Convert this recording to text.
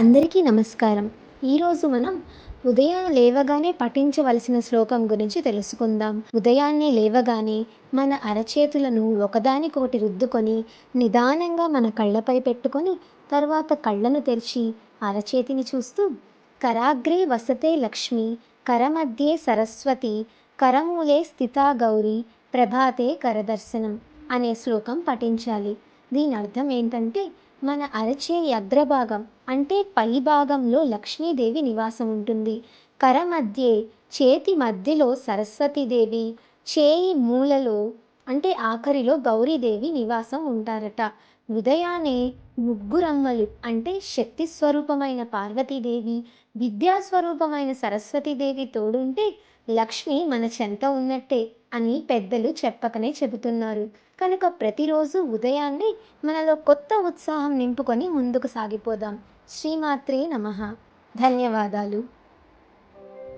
అందరికీ నమస్కారం. ఈరోజు మనం ఉదయం లేవగానే పఠించవలసిన శ్లోకం గురించి తెలుసుకుందాం. ఉదయాన్నే లేవగానే మన అరచేతులను ఒకదానికొకటి రుద్దుకొని నిదానంగా మన కళ్ళపై పెట్టుకొని తర్వాత కళ్ళను తెరిచి అరచేతిని చూస్తూ కరాగ్రే వసతే లక్ష్మి కరమధ్యే సరస్వతి కరమూలే స్థితా గౌరీ ప్రభాతే కరదర్శనం అనే శ్లోకం పఠించాలి. దీని అర్థం ఏంటంటే మన అరచే అగ్రభాగం అంటే పై భాగంలో లక్ష్మీదేవి నివాసం ఉంటుంది కర మధ్యే చేతి మధ్యలో సరస్వతీదేవి చేయి మూలలో అంటే ఆఖరిలో గౌరీదేవి నివాసం ఉంటారట. ఉదయాన్నే ముగ్గురమ్మలు అంటే శక్తి స్వరూపమైన పార్వతీదేవి విద్యా స్వరూపమైన సరస్వతీదేవి తోడుంటే లక్ష్మి మన చెంత ఉన్నట్టే అని పెద్దలు చెప్పకనే చెబుతున్నారు. కనుక ప్రతిరోజు ఉదయాన్నే మనలో కొత్త ఉత్సాహం నింపుకొని ముందుకు సాగిపోదాం. శ్రీమాత్రే నమ. ధన్యవాదాలు.